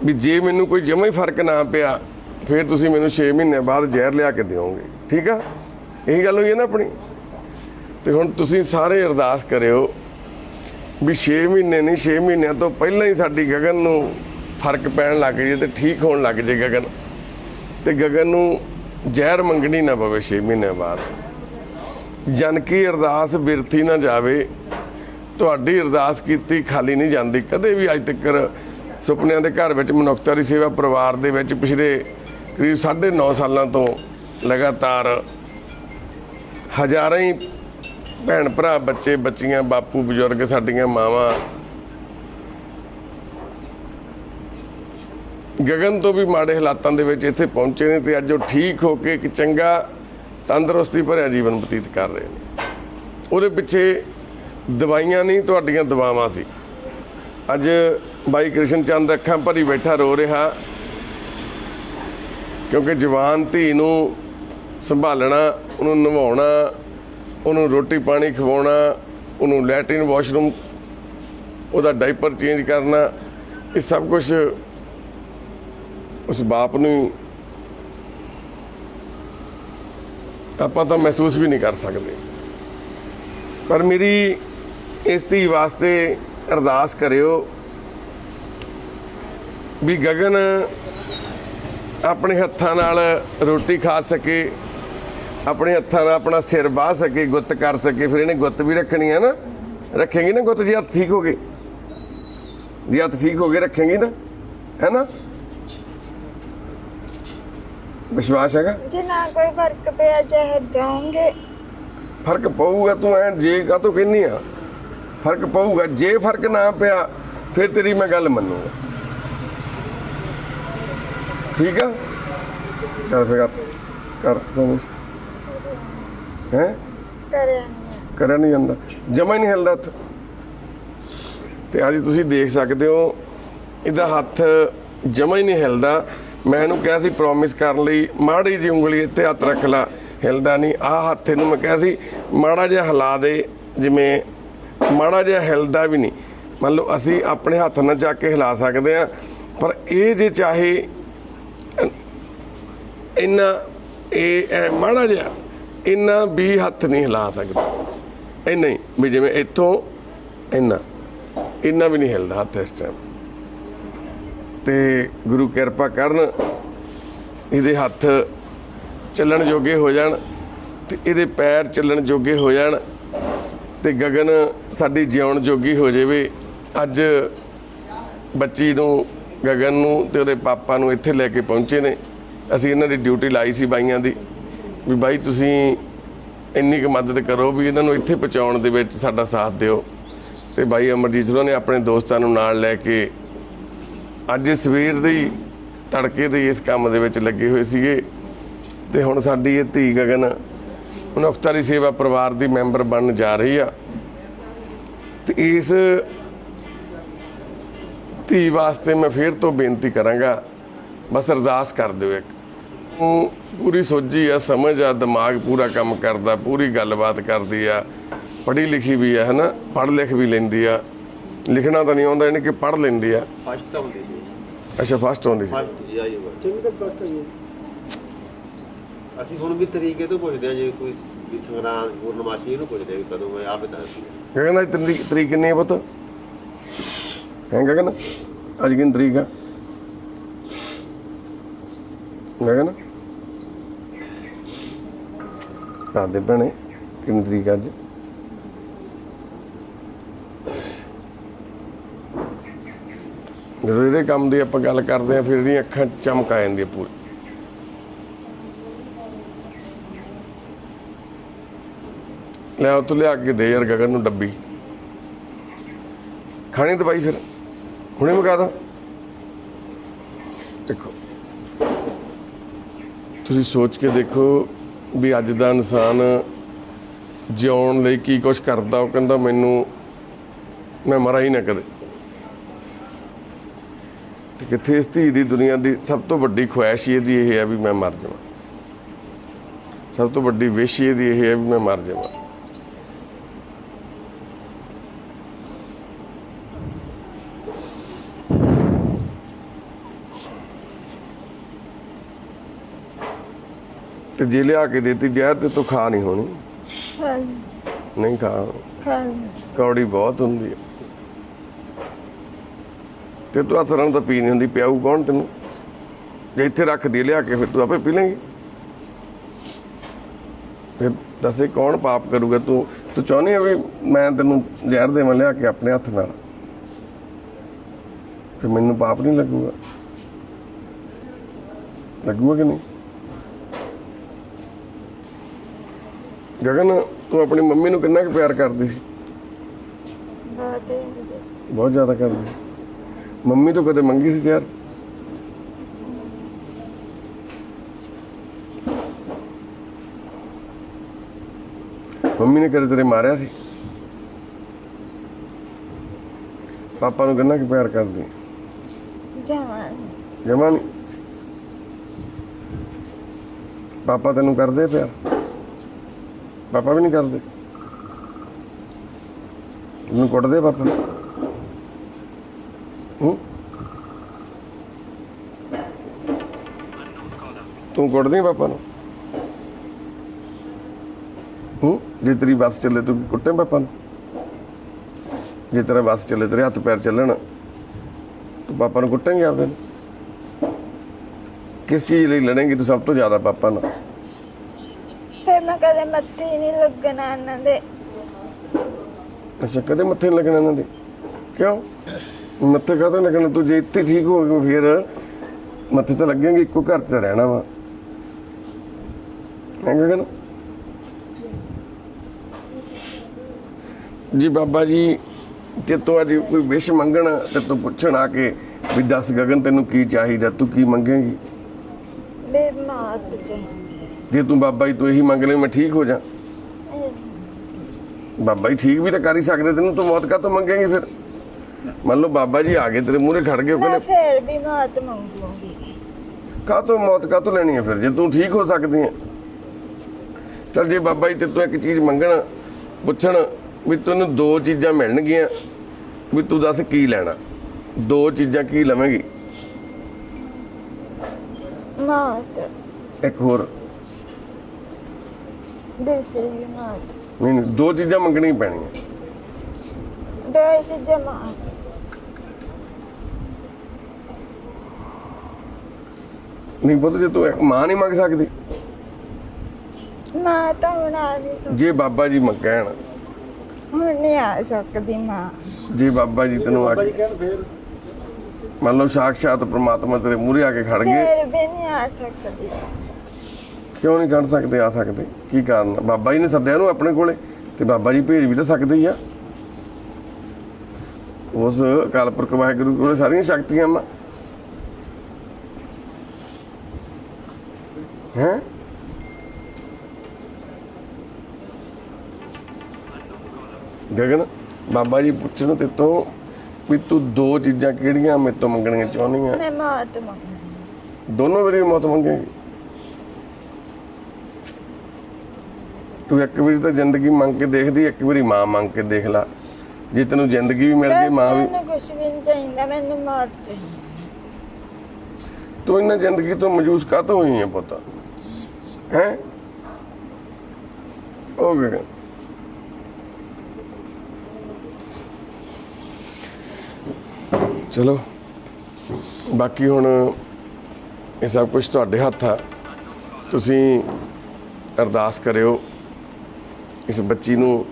ਵੀ ਜੇ ਮੈਨੂੰ ਕੋਈ ਜਮਾ ਹੀ ਫ਼ਰਕ ਨਾ ਪਿਆ ਫਿਰ ਤੁਸੀਂ ਮੈਨੂੰ 6 ਮਹੀਨੇ ਬਾਅਦ ਜ਼ਹਿਰ ਲਿਆ ਕੇ ਦਿਓਗੇ। ਠੀਕ ਆ? ਇਹੀ ਗੱਲ ਹੋਈ ਹੈ ਨਾ ਆਪਣੀ? ਤੇ ਹੁਣ ਤੁਸੀਂ ਸਾਰੇ ਅਰਦਾਸ ਕਰਿਓ ਵੀ 6 ਮਹੀਨੇ ਨਹੀਂ 6 ਮਹੀਨਿਆਂ ਤੋਂ ਪਹਿਲਾਂ ਹੀ ਸਾਡੀ ਗਗਨ ਨੂੰ ਫ਼ਰਕ ਪੈਣ ਲੱਗ ਜੇ ਤੇ ਠੀਕ ਹੋਣ ਲੱਗ ਜੇ ਗਗਨ। ਤੇ ਗਗਨ ਨੂੰ ਜ਼ਹਿਰ ਮੰਗਣੀ ਨਾ ਪਵੇ 6 ਮਹੀਨੇ ਬਾਅਦ। ਜਨਕੀ ਅਰਦਾਸ ਬਿਰਥੀ ਨਾ ਜਾਵੇ, ਤੁਹਾਡੀ ਅਰਦਾਸ ਕੀਤੀ ਖਾਲੀ ਨਹੀਂ ਜਾਂਦੀ। ਕਦੇ ਵੀ ਅੱਜ ਤੱਕ ਸੁਪਨਿਆਂ ਦੇ ਘਰ ਵਿੱਚ ਮਨੁੱਖਤਾ ਦੀ ਸੇਵਾ ਪਰਿਵਾਰ ਦੇ ਵਿੱਚ ਪਿਛਲੇ ਕਰੀਬ 9.5 ਸਾਲਾਂ ਤੋਂ ਲਗਾਤਾਰ ਹਜ਼ਾਰਾਂ ਹੀ ਭੈਣ ਭਰਾ, ਬੱਚੇ, ਬੱਚੀਆਂ, ਬਾਪੂ, ਬਜ਼ੁਰਗ, ਸਾਡੀਆਂ ਮਾਵਾਂ ਗਗਨ ਤੋਂ ਵੀ ਮਾੜੇ ਹਾਲਾਤਾਂ ਦੇ ਵਿੱਚ ਇੱਥੇ ਪਹੁੰਚੇ ਨੇ ਤੇ ਅੱਜ ਉਹ ਠੀਕ ਹੋ ਕੇ ਇੱਕ ਚੰਗਾ ਤੰਦਰੁਸਤੀ ਭਰਿਆ ਜੀਵਨ ਬਤੀਤ ਕਰ ਰਹੇ ਨੇ। ਉਹਦੇ ਪਿੱਛੇ ਦਵਾਈਆਂ ਨਹੀਂ, ਤੁਹਾਡੀਆਂ ਦਵਾਵਾਂ ਸੀ। ਅੱਜ ਬਾਈ ਕ੍ਰਿਸ਼ਨ ਚੰਦ ਅੱਖਾਂ ਭਰੀ ਬੈਠਾ ਰੋ ਰਿਹਾ। ਕਿਉਂਕਿ ਜਵਾਨ ਧੀ ਨੂੰ ਸੰਭਾਲਣਾ, ਉਹਨੂੰ ਨਵਾਉਣਾ, ਉਹਨੂੰ ਰੋਟੀ ਪਾਣੀ ਖਵਾਉਣਾ, ਉਹਨੂੰ ਲੈਟਰਿਨ ਵਾਸ਼ਰੂਮ, ਉਹਦਾ ਡਾਈਪਰ ਚੇਂਜ ਕਰਨਾ, ਇਹ ਸਭ ਕੁਝ ਉਸ ਬਾਪ ਨੂੰ ਆਪਾਂ ਤਾਂ ਮਹਿਸੂਸ ਵੀ ਨਹੀਂ ਕਰ ਸਕਦੇ। ਪਰ ਮੇਰੀ ਇਸ ਧੀ ਵਾਸਤੇ ਅਰਦਾਸ ਕਰਿਓ ਵੀ ਗਗਨ ਆਪਣੇ ਹੱਥਾਂ ਨਾਲ ਰੋਟੀ ਖਾ ਸਕੇ ਆਪਣੇ ਹੱਥਾਂ ਨਾਲ ਆਪਣਾ ਸਿਰ ਬਾਹ ਸਕੇ ਗੁੱਤ ਕਰ ਸਕੇ ਫਿਰ ਇਹਨੇ ਗੁੱਤ ਵੀ ਰੱਖਣੀ ਹੈ ਨਾ। ਰੱਖੇਗੀ ਨਾ ਗੁੱਤ ਜੇ ਹੱਥ ਠੀਕ ਹੋ ਗਏ। ਜੇ ਹੱਥ ਠੀਕ ਹੋ ਗਏ ਰੱਖੇਗੀ ਨਾ ਹੈ ਨਾ? ਵਿਸ਼ਵਾਸ ਹੈਗਾ? ਜੇ ਨਾ ਕੋਈ ਫ਼ਰਕ ਪਿਆ ਜ਼ਹਿਰ ਦਵਾਂਗੇ ਫ਼ਰਕ ਪਊਗਾ ਤੂੰ ਐ ਜੇ ਕਾ ਤੂੰ ਕਹਿੰਨੀ ਆ? ਫ਼ਰਕ ਪਊਗਾ ਜੇ ਫ਼ਰਕ ਨਾ ਪਿਆ ਫਿਰ ਤੇਰੀ ਮੈਂ ਗੱਲ ਮੰਨੂਗਾ। ਠੀਕ ਆ? ਚੱਲ ਫਿਰ ਕਰ ਪ੍ਰੋਮਿਸ ਹੈ? ਕਰਿਆ ਨਹੀਂ ਕਰਿਆ ਨਹੀਂ ਜਾਂਦਾ। ਜਮਾ ਹੀ ਨਹੀਂ ਹਿਲਦਾ ਹੱਥ ਤੇ ਅੱਜ ਤੁਸੀਂ ਦੇਖ ਸਕਦੇ ਹੋ ਇਹਦਾ ਹੱਥ ਜਮਾ ਹੀ ਨਹੀਂ ਹਿਲਦਾ। ਮੈਂ ਇਹਨੂੰ ਕਿਹਾ ਸੀ ਪ੍ਰੋਮਿਸ ਕਰਨ ਲਈ ਮਾੜੀ ਜੀ ਉਂਗਲੀ ਇੱਥੇ ਹੱਥ ਰੱਖ ਲਾ ਹਿਲਦਾ ਨਹੀਂ ਆਹ ਹੱਥ ਇਹਨੂੰ ਮੈਂ ਕਿਹਾ ਸੀ ਮਾੜਾ ਜਿਹਾ ਹਿਲਾ ਦੇ ਜਿਵੇਂ ਮਾੜਾ ਜਿਹਾ ਹਿਲਦਾ ਵੀ ਨਹੀਂ ਮੰਨ ਲਓ ਅਸੀਂ ਆਪਣੇ ਹੱਥ ਨਾਲ ਚੱਕ ਕੇ ਹਿਲਾ ਸਕਦੇ ਆ ਪਰ ਇਹ ਜੇ ਚਾਹੇ ਇੰਨਾ ਇਹ ਐ ਮਾੜਾ ਜਿਹਾ, ਇੰਨਾ ਵੀ ਹੱਥ ਨਹੀਂ ਹਿਲਾ ਸਕਦਾ। ਇੰਨਾ ਹੀ ਵੀ ਜਿਵੇਂ ਇੱਥੋਂ ਇੰਨਾ ਇੰਨਾ ਵੀ ਨਹੀਂ ਹਿਲਦਾ ਹੱਥ ਇਸ ਟਾਈਮ ਤੇ ਗੁਰੂ ਕਿਰਪਾ ਕਰਨ ਇਹਦੇ ਹੱਥ ਚੱਲਣ ਜੋਗੇ ਹੋ ਜਾਣ ਤੇ ਇਹਦੇ ਪੈਰ ਚੱਲਣ ਜੋਗੇ ਹੋ ਜਾਣ ਤੇ ਗਗਨ ਸਾਡੀ ਜਿਉਣ ਜੋਗੀ ਹੋ ਜਾਵੇ। ਅੱਜ ਬੱਚੀ ਨੂੰ, ਗਗਨ ਨੂੰ ਤੇ ਉਹਦੇ ਪਾਪਾ ਨੂੰ ਇੱਥੇ ਲੈ ਕੇ ਪਹੁੰਚੇ ਨੇ। ਅਸੀਂ ਇਹਨਾਂ ਦੀ ਡਿਊਟੀ ਲਾਈ ਸੀ ਬਾਈਆਂ ਦੀ, ਵੀ ਬਾਈ ਤੁਸੀਂ ਇੰਨੀ ਕੁ ਮਦਦ ਕਰੋ ਵੀ ਇਹਨਾਂ ਨੂੰ ਇੱਥੇ ਪਹੁੰਚਾਉਣ ਦੇ ਵਿੱਚ ਸਾਡਾ ਸਾਥ ਦਿਓ। ਤੇ ਬਾਈ ਅਮਰਜੀਤ ਉਹਨਾਂ ਨੇ ਆਪਣੇ ਦੋਸਤਾਂ ਨੂੰ ਨਾਲ ਲੈ ਕੇ ਅੱਜ ਸਵੇਰ ਦੇ ਤੜਕੇ ਦੇ ਇਸ ਕੰਮ ਦੇ ਵਿੱਚ ਲੱਗੇ ਹੋਏ ਸੀਗੇ। ਤੇ ਹੁਣ ਸਾਡੀ ਇਹ ਧੀ ਗਗਨ ਮਨੁੱਖਤਾ ਦੀ ਸੇਵਾ ਪਰਿਵਾਰ ਦੀ ਮੈਂਬਰ ਬਣਨ ਜਾ ਰਹੀ ਆ। ਤੇ ਇਸ ਧੀ ਵਾਸਤੇ ਮੈਂ ਫੇਰ ਤੋਂ ਬੇਨਤੀ ਕਰਾਂਗਾ, ਬਸ ਅਰਦਾਸ ਕਰ ਦਿਓ ਇੱਕ। ਉਹ ਪੂਰੀ ਸੋਝੀ ਆ ਸਮਝ ਆ ਦਿਮਾਗ ਪੂਰਾ ਕੰਮ ਕਰਦਾ ਪੂਰੀ ਗੱਲਬਾਤ ਕਰਦੀ ਆ। ਪੜ੍ਹੀ ਲਿਖੀ ਵੀ ਆ ਹਨਾ? ਪੜ੍ਹ ਲਿਖ ਵੀ ਲੈਂਦੀ ਆ। ਲਿਖਣਾ ਤਾਂ ਨਹੀਂ ਆਉਂਦਾ ਇਹਨੇ ਕਿ ਪੜ੍ਹ ਲੈਂਦੀ ਆ। ਫਸਟ ਹੁੰਦੀ ਸੀ। ਅੱਛਾ ਫਸਟ ਆਉਂਦੀ ਸੀ। ਫਸਟ ਜੀ ਆਈ ਹੋਈ। ਚੰਗੀ ਤਾਂ ਫਸਟ ਹੈ ਅਸੀਂ ਹੁਣ ਵੀ ਤਰੀਕੇ ਤੋਂ ਪੁੱਛਦੇ ਆ ਜੇ ਕੋਈ ਵੀ ਸੰਗਰਾਂਦ ਪੂਰਨਮਾਸ਼ੀ ਇਹਨੂੰ ਪੁੱਛਦੇ ਆ ਵੀ ਕਦੋਂ ਹੋਇਆ ਆਪੇ ਦੱਸ ਦਿਓ। ਗਗਨ ਅੱਜ ਤਰੀਕ ਤਰੀਕ ਕਿੰਨੀ ਹੈ ਪੁੱਤ? ਹੈ ਗਗਨ? ਅੱਜ ਕਿੰਨੀ ਤਰੀਕ ਆ? ਗਗਨ? ਦੱਸ ਦੇ ਭੈਣੇ, ਕਿੰਨੀ ਤਰੀਕ ਅੱਜ? ਜਦੋਂ ਇਹਦੇ ਕੰਮ ਦੀ ਆਪਾਂ ਗੱਲ ਕਰਦੇ ਆ ਫਿਰ ਇਹਦੀਆਂ ਅੱਖਾਂ ਚਮਕ ਆ ਜਾਂਦੀਆਂ ਪੂਰੀ। ਲੈ ਉੱਥੋਂ ਲਿਆ ਕੇ ਦੇ ਯਾਰ ਗਗਨ ਨੂੰ ਡੱਬੀ। ਖਾਣੀ ਦਵਾਈ ਫਿਰ? ਹੁਣੇ ਮਗਾ ਦਾ? ਦੇਖੋ, ਤੁਸੀਂ ਸੋਚ ਕੇ ਦੇਖੋ ਵੀ ਅੱਜ ਦਾ ਇਨਸਾਨ ਜਿਉਣ ਲਈ ਕੀ ਕੁਝ ਕਰਦਾ, ਉਹ ਕਹਿੰਦਾ ਮੈਨੂੰ, ਮੈਂ ਮਰਾਂ ਹੀ ਨਾ ਕਦੇ। ਤੇ ਕਿੱਥੇ ਇਸ ਧੀ ਦੀ ਦੁਨੀਆ ਦੀ ਸਭ ਤੋਂ ਵੱਡੀ ਖੁਆਇਸ਼ ਇਹਦੀ ਇਹ ਹੈ ਵੀ ਮੈਂ ਮਰ ਜਾਵਾਂ। ਸਭ ਤੋਂ ਵੱਡੀ ਵਿਸ਼ ਇਹਦੀ ਇਹ ਹੈ ਵੀ ਮੈਂ ਮਰ ਜਾਵਾਂ। ਤੇ ਜੇ ਲਿਆ ਕੇ ਦੇਤੀ ਜ਼ਹਿਰ ਤੇ ਤੂੰ ਖਾ ਨਹੀਂ ਹੋਣੀ। ਖਾਣੀ ਨਹੀਂ ਖਾ। ਖਾਣੀ ਕੌੜੀ ਬਹੁਤ ਹੁੰਦੀ ਹੈ। ਤੇ ਤੂੰ ਹੱਥ ਨਾਲ ਤਾਂ ਪੀ ਨਹੀਂ ਹੁੰਦੀ ਪਿਆਊ ਕੌਣ ਤੈਨੂੰ? ਜੇ ਇੱਥੇ ਰੱਖ ਦੇ ਲਿਆ ਕੇ ਫਿਰ ਤੂੰ ਆਪੇ ਪੀ ਲੇਂਗੀ। ਫਿਰ ਦੱਸੇ ਕੌਣ ਪਾਪ ਕਰੂਗਾ? ਤੂੰ ਤੂੰ ਚਾਹੁੰਦੀ ਹੈ ਵੀ ਮੈਂ ਤੈਨੂੰ ਜ਼ਹਿਰ ਦੇਵਾਂ ਲਿਆ ਕੇ ਆਪਣੇ ਹੱਥ ਨਾਲ? ਫਿਰ ਮੈਨੂੰ ਪਾਪ ਨਹੀਂ ਲੱਗੂਗਾ। ਲੱਗੂਗਾ ਕਿ ਨਹੀਂ? ਗਗਨ ਤੂੰ ਆਪਣੀ ਮੰਮੀ ਨੂੰ ਕਿੰਨਾ ਕੁ ਪਿਆਰ ਕਰਦੀ ਸੀ? ਬਹੁਤ ਹੀ। ਬਹੁਤ ਜ਼ਿਆਦਾ ਕਰਦੀ ਸੀ। ਮੰਮੀ ਤੋਂ ਕਦੇ ਮੰਗੀ ਸੀ ਯਾਰ ਮੰਮੀ ਨੇ ਕਦੇ ਤੇਰੇ ਮਾਰਿਆ ਸੀ? ਪਾਪਾ ਨੂੰ ਕਿੰਨਾ ਕੁ ਪਿਆਰ ਕਰਦੀ? ਜਵਾਨ ਜਮਾ ਨਹੀਂ ਪਾਪਾ ਤੈਨੂੰ ਕਰਦੇ ਪਿਆਰ? ਪਾਪਾ ਵੀ ਨਹੀਂ ਕਰਦੇ। ਉਹਨੂੰ ਕੁੱਟਦੇ ਪਾਪਾ। ਹੂੰ? ਤੂੰ ਕੁੱਟਦੀ ਪਾਪਾ ਨੂੰ? ਹੂੰ? ਜੇ ਤੇਰੀ ਬੱਸ ਚੱਲੇ, ਤੂੰ ਕੁੱਟੇ ਪਾਪਾ ਨੂੰ? ਜੇ ਤੇਰਾ ਬੱਸ ਚੱਲੇ, ਤੇਰੇ ਹੱਥ ਪੈਰ ਚੱਲਣ, ਤੂੰ ਪਾਪਾ ਨੂੰ ਕੁੱਟੇਂਗੇ ਆਪਦੇ ਨੂੰ? ਕਿਸ ਚੀਜ਼ ਲਈ ਲੜੇਂਗੀ ਤੂੰ ਸਭ ਤੋਂ ਜ਼ਿਆਦਾ ਪਾਪਾ ਨਾਲ? ਮੱਥੇ ਨਹੀਂ ਲੱਗਣਾ ਇਹਨਾਂ ਦੇ। ਅੱਛਾ ਕਦੇ ਮੱਥੇ ਨੀ ਲੱਗਣਾ ਇਹਨਾਂ ਦੇ? ਕਿਉਂ? ਮੱਥੇ ਕਾਹਤੋਂ ਲੱਗਣਾ? ਤੂੰ ਜੇ ਇੱਥੇ ਠੀਕ ਹੋ ਗਿਆ ਫਿਰ ਮੱਥੇ ਤਾਂ ਲੱਗेंगे ਇੱਕੋ ਘਰ 'ਚ ਤਾਂ ਰਹਿਣਾ ਵਾ। ਹੈਗਾ ਕਿ ਨਾ ਜੀ ਬਾਬਾ ਜੀ ਜੇ ਤੂੰ ਅੱਜ ਕੋਈ ਵਿਸ਼ ਮੰਗਣਾ ਤੇ ਤੂੰ ਪੁੱਛਣ ਆ ਕੇ ਵੀ ਦੱਸ ਗਗਨ ਤੈਨੂੰ ਕੀ ਚਾਹੀਦਾ? ਤੂੰ ਕੀ ਮੰਗੇਂਗੀ? ਬੇ ਮਾਤ ਚ ਜੇ ਤੂੰ ਬਾਬਾ ਜੀ ਤੂੰ ਇਹੀ ਮੰਗ ਲੈ ਮੈਂ ਠੀਕ ਹੋ ਜਾ। ਬਾਬਾ ਜੀ ਠੀਕ ਵੀ ਤਾਂ ਕਰ ਹੀ ਸਕਦੇ ਤੈਨੂੰ ਤੂੰ ਮੌਤ ਕਾ ਤੋਂ ਮੰਗੇਂਗੀ ਫਿਰ? ਮੰਨ ਲਓ ਬਾਬਾ ਜੀ ਆ ਗਏ ਤੇਰੇ ਮੂਹਰੇ ਖੜ ਗਏ ਕਹਿੰਦੇ ਫਿਰ ਵੀ ਮਾਤ ਮੰਗੂੰਗੀ। ਕਾਹ ਤੋਂ ਮੌਤ ਕਾਹ ਤੋਂ ਲੈਣੀ ਹੈ ਫਿਰ? ਜੇ ਤੂੰ ਠੀਕ ਹੋ ਸਕਦੀ ਹੈ। ਚਲ ਜੇ ਬਾਬਾ ਜੀ ਤੇ ਤੂੰ ਇੱਕ ਚੀਜ਼ ਮੰਗਣਾ ਪੁੱਛਣ ਵੀ ਤੈਨੂੰ ਦੋ ਚੀਜ਼ਾਂ ਮਿਲਣਗੀਆਂ ਵੀ ਤੂੰ ਦੱਸ ਕੀ ਲੈਣਾ? ਦੋ ਚੀਜ਼ਾਂ ਕੀ ਲਵੇਂਗੀ? ਮਾਤ। ਇੱਕ ਹੋਰ। ਨਹੀਂ ਨਹੀਂ ਦੋ ਚੀਜ਼ਾਂ ਮੰਗਣੀਆਂ ਹੀ ਪੈਣੀਆਂ। ਦੋ ਚੀਜ਼ਾਂ ਮਾਤ ਨਹੀਂ ਪੁੱਤ ਜੇ ਤੂੰ ਇੱਕ ਮਾਂ ਨਹੀਂ ਮੰਗ ਸਕਦੀ। ਮਾਂ ਤਾਂ ਹੁਣ ਆ ਨਹੀਂ ਸਕਦੀ। ਜੇ ਬਾਬਾ ਜੀ ਕਹਿਣ ਹੁਣ ਨਹੀਂ ਆ ਸਕਦੀ ਮਾਂ। ਜੇ ਬਾਬਾ ਜੀ ਤੈਨੂੰ ਆ ਬਾਈ ਕੇ ਕਹਿਣ ਫੇਰ ਮੰਨ ਲਓ ਸਾਖਸ਼ਾਤ ਪ੍ਰਮਾਤਮਾ ਤੇਰੇ ਮੂਹਰੇ ਆ ਕੇ ਖੜ ਗਏ। ਫਿਰ ਵੀ ਨਹੀਂ ਆ ਸਕਦੀ। ਕਿਉਂ ਨਹੀਂ ਕੱਢ ਸਕਦੇ ਆ ਸਕਦੇ? ਕੀ ਕਾਰਨ ਆ? ਬਾਬਾ ਜੀ ਨੇ ਸੱਦਿਆ ਨੂੰ ਆਪਣੇ ਕੋਲੇ ਤੇ ਬਾਬਾ ਜੀ ਭੇਜ ਵੀ ਤਾਂ ਸਕਦੇ ਹੀ ਆ। ਉਸ ਅਕਾਲ ਪੁਰਖ ਵਾਹਿਗੁਰੂ ਕੋਲੇ ਸਾਰੀਆਂ ਸ਼ਕਤੀਆਂ ਆ ਹੈ? ਗਗਨ ਬਾਬਾ ਜੀ ਪੁੱਛਣ ਤੇ ਤੋਂ ਵੀ ਤੂੰ ਦੋ ਚੀਜ਼ਾਂ ਕਿਹੜੀਆਂ ਮੇਰੇ ਤੋਂ ਮੰਗਣੀਆਂ ਚਾਹੁੰਦੀ ਮੈਂ ਮਾਤ ਮੰਗ ਦੋਨੋਂ ਵਾਰੀ ਮੌਤ ਮੰਗੇਗੀ? ਤੂੰ ਇੱਕ ਵਾਰੀ ਤਾਂ ਜ਼ਿੰਦਗੀ ਮੰਗ ਕੇ ਦੇਖਦੀ ਇੱਕ ਵਾਰੀ ਮਾਂ ਮੰਗ ਕੇ ਦੇਖ ਲੈ। ਜੇ ਤੈਨੂੰ ਜ਼ਿੰਦਗੀ ਵੀ ਮਿਲ ਗਈ ਮਾਂ ਵੀ ਮੈਨੂੰ ਕੁਝ ਵੀ ਨਹੀਂ ਚਾਹੀਦਾ ਮੈਨੂੰ ਮਾਤ ਚਾਹੀਦੀ ਤੂੰ ਇਹਨਾਂ ਜ਼ਿੰਦਗੀ ਤੋਂ ਮਜੂਸ ਕਾਹਤੋਂ ਹੋਈ ਹੈ ਪੁੱਤ? ਹੈ? ਹੋ ਗਿਆ ਚਲੋ ਬਾਕੀ ਹੁਣ ਇਹ ਸਭ ਕੁਝ ਤੁਹਾਡੇ ਹੱਥ ਆ। ਤੁਸੀਂ ਅਰਦਾਸ ਕਰਿਓ। ਇਸ ਬੱਚੀ ਨੂੰ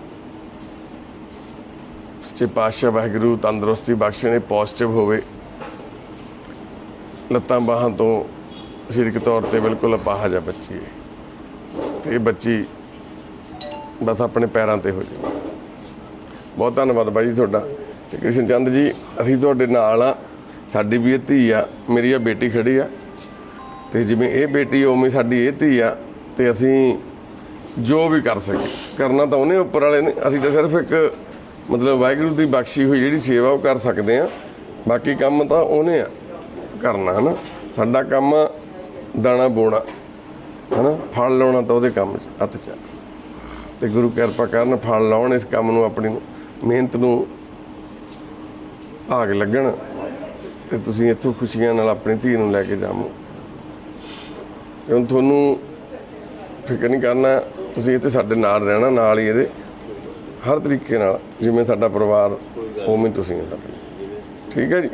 ਸੱਚੇ ਪਾਤਸ਼ਾਹ ਵਾਹਿਗੁਰੂ ਤੰਦਰੁਸਤੀ ਬਖਸ਼ਣੇ ਪੋਜ਼ਿਟਿਵ ਹੋਵੇ। ਲੱਤਾਂ ਬਾਹਾਂ ਤੋਂ ਸਰੀਰਕ ਤੌਰ ਤੇ ਬਿਲਕੁਲ ਅਪਾਹਜ ਆ ਬੱਚੀ ਇਹ। ਤੇ ਇਹ ਬੱਚੀ ਬਸ ਆਪਣੇ ਪੈਰਾਂ ਤੇ ਹੋ ਜਾਵੇ ਬਹੁਤ ਧੰਨਵਾਦ ਬਾਈ ਜੀ ਤੁਹਾਡਾ। ਤੇ ਕ੍ਰਿਸ਼ਨ ਚੰਦ ਜੀ, ਅਸੀਂ ਤੁਹਾਡੇ ਨਾਲ ਆ ਸਾਡੀ ਵੀ ਇਹ ਧੀ ਆ। ਮੇਰੀ ਆ ਬੇਟੀ ਖੜੀ ਆ। ਤੇ ਜਿਵੇਂ ਇਹ ਬੇਟੀ, ਉਵੇਂ ਸਾਡੀ ਇਹ ਧੀ ਆ। ਤੇ ਅਸੀਂ ਜੋ ਵੀ ਕਰ ਸਕੇ। ਕਰਨਾ ਤਾਂ ਉਹਨੇ ਉੱਪਰ ਵਾਲੇ ਨੇ। ਅਸੀਂ ਤਾਂ ਸਿਰਫ ਇੱਕ ਮਤਲਬ ਵਾਹਿਗੁਰੂ ਦੀ ਬਖਸ਼ੀ ਹੋਈ ਜਿਹੜੀ ਸੇਵਾ ਉਹ ਕਰ ਸਕਦੇ ਆ ਬਾਕੀ ਕੰਮ ਤਾਂ ਉਹਨੇ ਆ ਕਰਨਾ, ਹਨਾ? ਸਾਡਾ ਕੰਮ ਦਾਣਾ ਬੋਣਾ, ਹਨਾ? ਫਲ ਲਾਉਣਾ ਤਾਂ ਉਹਦੇ ਕੰਮ 'ਚ, ਹੱਥ 'ਚ ਆ। ਤੇ ਗੁਰੂ ਕਿਰਪਾ ਕਰਨ ਫਲ ਲਾਉਣ ਇਸ ਕੰਮ ਨੂੰ, ਆਪਣੀ ਮਿਹਨਤ ਨੂੰ ਭਾਗ ਲੱਗਣ ਤੇ ਤੁਸੀਂ ਇੱਥੋਂ ਖੁਸ਼ੀਆਂ ਨਾਲ ਆਪਣੀ ਧੀ ਨੂੰ ਲੈ ਕੇ ਜਾਵੋ। ਕਿਉਂ? ਤੁਹਾਨੂੰ ਫਿਕਰ ਨਹੀਂ ਕਰਨਾ ਤੁਸੀਂ ਇੱਥੇ ਸਾਡੇ ਨਾਲ ਰਹਿਣਾ, ਨਾਲ ਹੀ ਇਹਦੇ ਹਰ ਤਰੀਕੇ ਨਾਲ ਜਿਵੇਂ ਸਾਡਾ ਪਰਿਵਾਰ, ਉਵੇਂ ਤੁਸੀਂ ਹੋ ਸਾਡੇ ਠੀਕ ਹੈ ਜੀ?